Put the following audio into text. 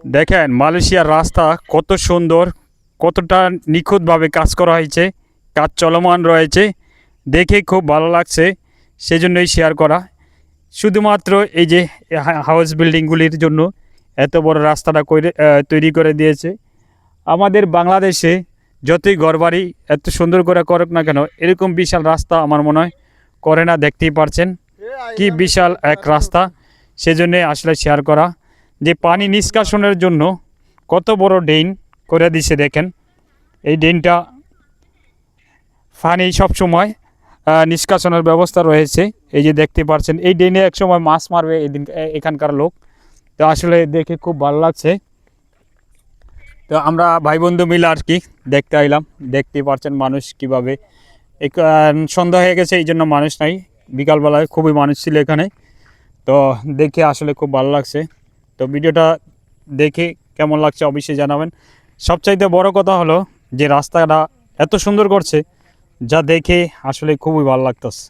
দেখেন মালয়েশিয়ার রাস্তা কত সুন্দর, কতটা নিখুঁতভাবে কাজ করা হয়েছে, কাজ চলমান রয়েছে, দেখে খুব ভালো লাগছে, সেজন্যই শেয়ার করা। শুধুমাত্র এই যে হাউস বিল্ডিংগুলির জন্য এত বড় রাস্তাটা তৈরি করে দিয়েছে। আমাদের বাংলাদেশে যতই ঘরবাড়ি এত সুন্দর করে করুক না কেন, এরকম বিশাল রাস্তা আমার মনে হয় করে না, দেখতেই পারছেন। কি বিশাল এক রাস্তা সেজন্যে আসলে শেয়ার করা। যে পানি নিষ্কাশনের জন্য কত বড় ড্রেন করে দিছে দেখেন। এই ড্রেনটা পানি সবসময় নিষ্কাশনের ব্যবস্থা রয়েছে। এই যে দেখতে পাচ্ছেন, এই ড্রেনে একসময় মাছ মারবে এদিন এখানকার লোক। তো আসলে দেখে খুব ভালো লাগছে। তো আমরা ভাই বন্ধু মিলে আর কি দেখতে আইলাম। দেখতে পাচ্ছেন মানুষ কীভাবে। সন্ধ্যা হয়ে গেছে, এই জন্য মানুষ নাই। বিকালবেলায় খুবই মানুষ ছিল এখানে। তো দেখে আসলে খুব ভালো লাগছে। তো ভিডিওটা দেখে কেমন লাগছে অবশ্যই জানাবেন। সবচাইতে বড় কথা হলো যে রাস্তাটা এত সুন্দর করছে, যা দেখে আসলে খুবই ভালো লাগতেছে।